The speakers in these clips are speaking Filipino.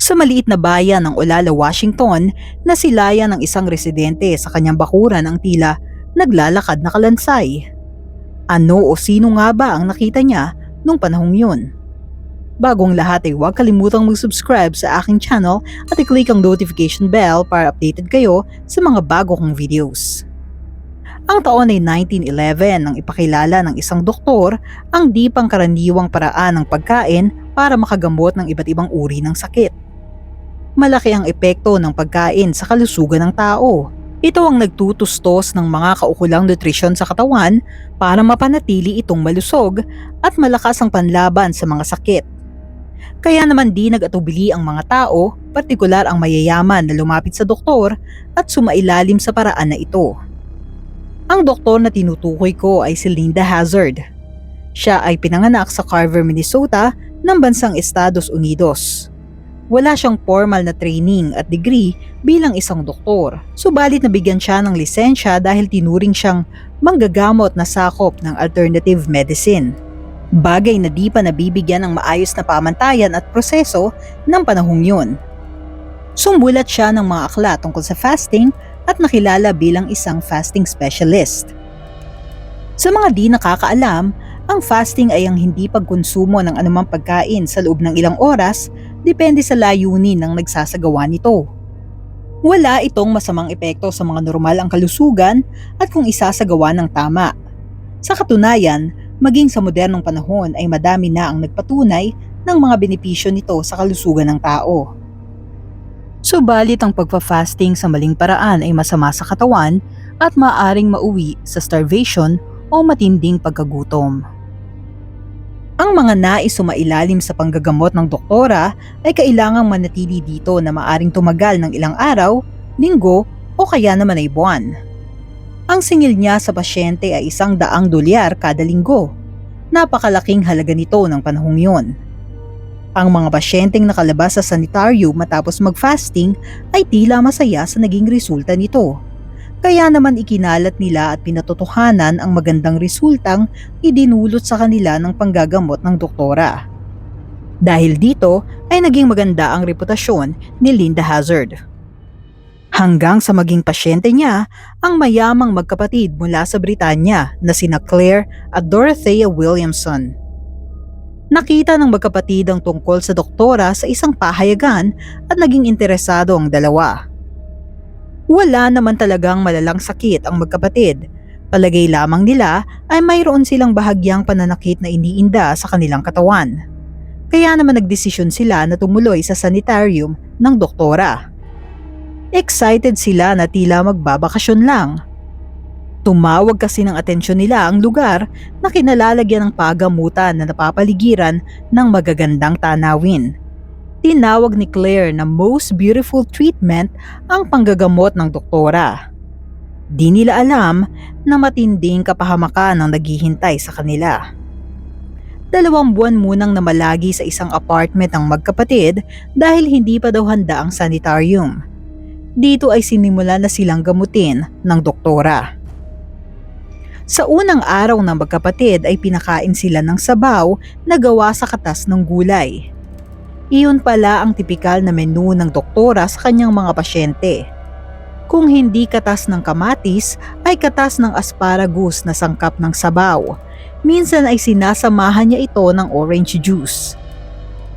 Sa maliit na bayan ng Olala, Washington, nasilayan ng isang residente sa kanyang bakuran ang tila naglalakad na kalansay. Ano o sino nga ba ang nakita niya nung panahong yun? Bagong lahat ay huwag kalimutang mag-subscribe sa aking channel at i-click ang notification bell para updated kayo sa mga bago kong videos. Ang taon ay 1911 nang ipakilala ng isang doktor ang di pangkaraniwang paraan ng pagkain para makagamot ng iba't ibang uri ng sakit. Malaki ang epekto ng pagkain sa kalusugan ng tao. Ito ang nagtutustos ng mga kaukulang nutrisyon sa katawan para mapanatili itong malusog at malakas ang panlaban sa mga sakit. Kaya naman di nag-atubili ang mga tao, partikular ang mayayaman na lumapit sa doktor at sumailalim sa paraan na ito. Ang doktor na tinutukoy ko ay si Linda Hazard. Siya ay pinanganak sa Carver, Minnesota ng bansang Estados Unidos. Wala siyang formal na training at degree bilang isang doktor, subalit nabigyan siya ng lisensya dahil tinuring siyang manggagamot na sakop ng alternative medicine. Bagay na di pa nabibigyan ng maayos na pamantayan at proseso ng panahong yun. Sumulat siya ng mga aklat tungkol sa fasting at nakilala bilang isang fasting specialist. Sa mga di nakakaalam, ang fasting ay ang hindi pagkonsumo ng anumang pagkain sa loob ng ilang oras depende sa layunin ng nagsasagawa nito. Wala itong masamang epekto sa mga normal ang kalusugan at kung isasagawa ng tama. Sa katunayan, maging sa modernong panahon ay madami na ang nagpatunay ng mga benepisyo nito sa kalusugan ng tao. Subalit ang pagpa-fasting sa maling paraan ay masama sa katawan at maaring mauwi sa starvation o matinding pagkagutom. Ang mga nais sumailalim sa panggagamot ng doktora ay kailangang manatili dito na maaring tumagal ng ilang araw, linggo o kaya naman ay buwan. Ang singil niya sa pasyente ay isang daang dolyar kada linggo. Napakalaking halaga nito ng panahong yon. Ang mga pasyenteng nakalabas sa sanitarium matapos mag-fasting ay tila masaya sa naging resulta nito. Kaya naman ikinalat nila at pinatotohanan ang magandang resultang idinulot sa kanila ng panggagamot ng doktora. Dahil dito ay naging maganda ang reputasyon ni Linda Hazard. Hanggang sa maging pasyente niya ang mayamang magkapatid mula sa Britanya na sina Claire at Dorothea Williamson. Nakita ng magkapatid ang tungkol sa doktora sa isang pahayagan at naging interesado ang dalawa. Wala naman talagang malalang sakit ang magkapatid. Palagay lamang nila ay mayroon silang bahagyang pananakit na iniinda sa kanilang katawan. Kaya naman nagdesisyon sila na tumuloy sa sanitarium ng doktora. Excited sila na tila magbabakasyon lang. Tumawag kasi ng atensyon nila ang lugar na kinalalagyan ng pagamutan na napapaligiran ng magagandang tanawin. Tinawag ni Claire na most beautiful treatment ang panggagamot ng doktora. Di nila alam na matinding kapahamakan ang naghihintay sa kanila. Dalawang buwan munang namalagi sa isang apartment ang magkapatid dahil hindi pa daw handa ang sanitarium. Dito ay sinimula na silang gamutin ng doktora. Sa unang araw ng magkapatid ay pinakain sila ng sabaw na gawa sa katas ng gulay. Iyon pala ang tipikal na menu ng doktora sa kanyang mga pasyente. Kung hindi katas ng kamatis, ay katas ng asparagus na sangkap ng sabaw. Minsan ay sinasamahan niya ito ng orange juice.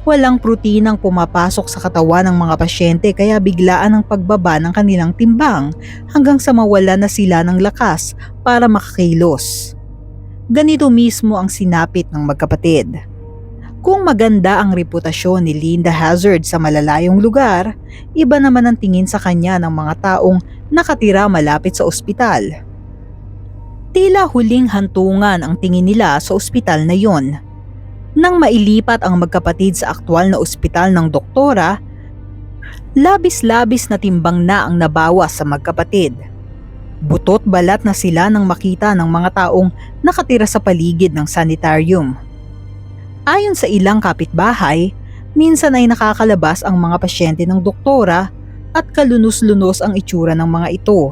Walang proteinang pumapasok sa katawan ng mga pasyente kaya biglaan ang pagbaba ng kanilang timbang hanggang sa mawala na sila ng lakas para makakilos. Ganito mismo ang sinapit ng magkapatid. Kung maganda ang reputasyon ni Linda Hazard sa malalayong lugar, iba naman ang tingin sa kanya ng mga taong nakatira malapit sa ospital. Tila huling hantungan ang tingin nila sa ospital na yon nang mailipat ang magkapatid sa aktwal na ospital ng doktora, labis-labis na timbang na ang nabawas sa magkapatid. Butot balat na sila nang makita ng mga taong nakatira sa paligid ng sanitarium. Ayon sa ilang kapitbahay, minsan ay nakakalabas ang mga pasyente ng doktora at kalunos-lunos ang itsura ng mga ito.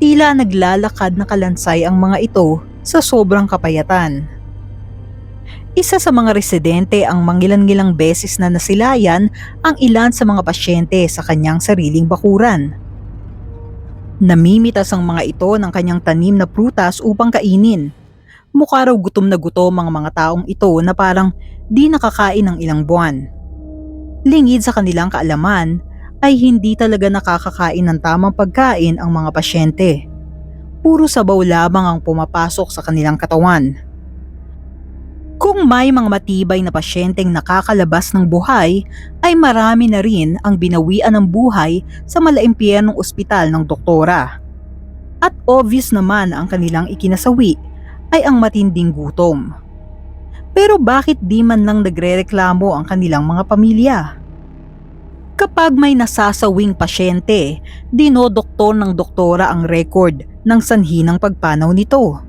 Tila naglalakad na kalansay ang mga ito sa sobrang kapayatan. Isa sa mga residente ang mangilan-ngilang beses na nasilayan ang ilan sa mga pasyente sa kanyang sariling bakuran. Namimitas ang mga ito ng kanyang tanim na prutas upang kainin. Mukha raw gutom na gutom ang mga taong ito na parang di nakakain ng ilang buwan. Lingid sa kanilang kaalaman ay hindi talaga nakakakain ng tamang pagkain ang mga pasyente. Puro sabaw lamang ang pumapasok sa kanilang katawan. Kung may mga matibay na pasyenteng nakakalabas ng buhay, ay marami na rin ang binawian ng buhay sa malaimpyernong ospital ng doktora. At obvious naman ang kanilang ikinasawi ay ang matinding gutom. Pero bakit di man lang nagrereklamo ang kanilang mga pamilya? Kapag may nasasawing pasyente, dinodoktor ng doktora ang record ng sanhi ng pagpanaw nito.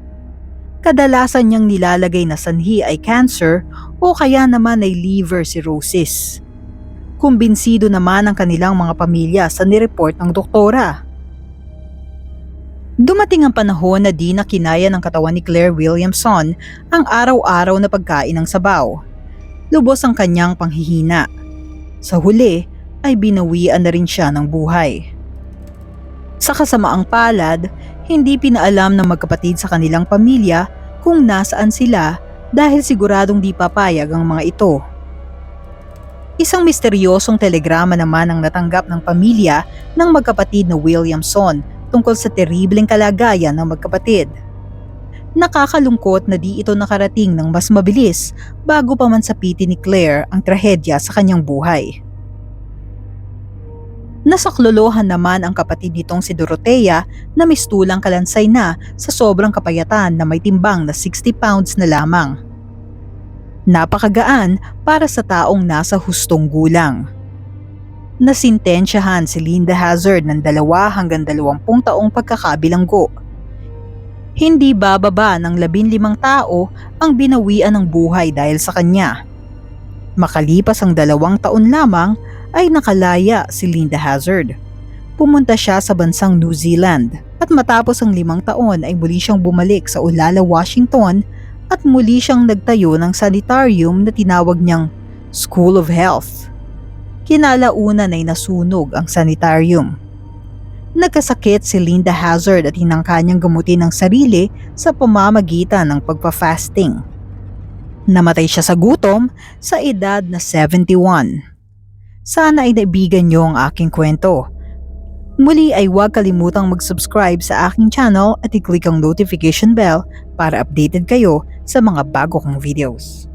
Kadalasan niyang nilalagay na sanhi ay cancer o kaya naman ay liver cirrhosis. Kumbinsido naman ang kanilang mga pamilya sa nireport ng doktora. Dumating ang panahon na di na kinaya ng katawan ni Claire Williamson ang araw-araw na pagkain ng sabaw. Lubos ang kanyang panghihina. Sa huli ay binawian na rin siya ng buhay. Sa kasamaang palad, hindi pinaalam ng magkapatid sa kanilang pamilya kung nasaan sila dahil siguradong di papayag ang mga ito. Isang misteryosong telegrama naman ang natanggap ng pamilya ng magkapatid na Williamson tungkol sa teribleng kalagayan ng magkapatid. Nakakalungkot na di ito nakarating ng mas mabilis bago pa man sapitin ni Claire ang trahedya sa kanyang buhay. Nasaklolohan naman ang kapatid nitong si Dorotea na mistulang kalansay na sa sobrang kapayatan na may timbang na 60 pounds na lamang. Napakagaan para sa taong nasa hustong gulang. Nasintensyahan si Linda Hazard ng dalawa hanggang dalawampung taong pagkakabilanggo. Hindi bababa ng labinlimang tao ang binawian ng buhay dahil sa kanya. Makalipas ang dalawang taon lamang ay nakalaya si Linda Hazard. Pumunta siya sa bansang New Zealand at matapos ang limang taon ay muli siyang bumalik sa Olala, Washington at muli siyang nagtayo ng sanitarium na tinawag niyang School of Health. Kinalaunan ay nasunog ang sanitarium. Nagkasakit si Linda Hazard at hinangka niyang gamutin ang sarili sa pamamagitan ng pagpa-fasting. Namatay siya sa gutom sa edad na 71. Sana ay naibigan niyo ang aking kwento. Muli ay huwag kalimutang mag-subscribe sa aking channel at i-click ang notification bell para updated kayo sa mga bago kong videos.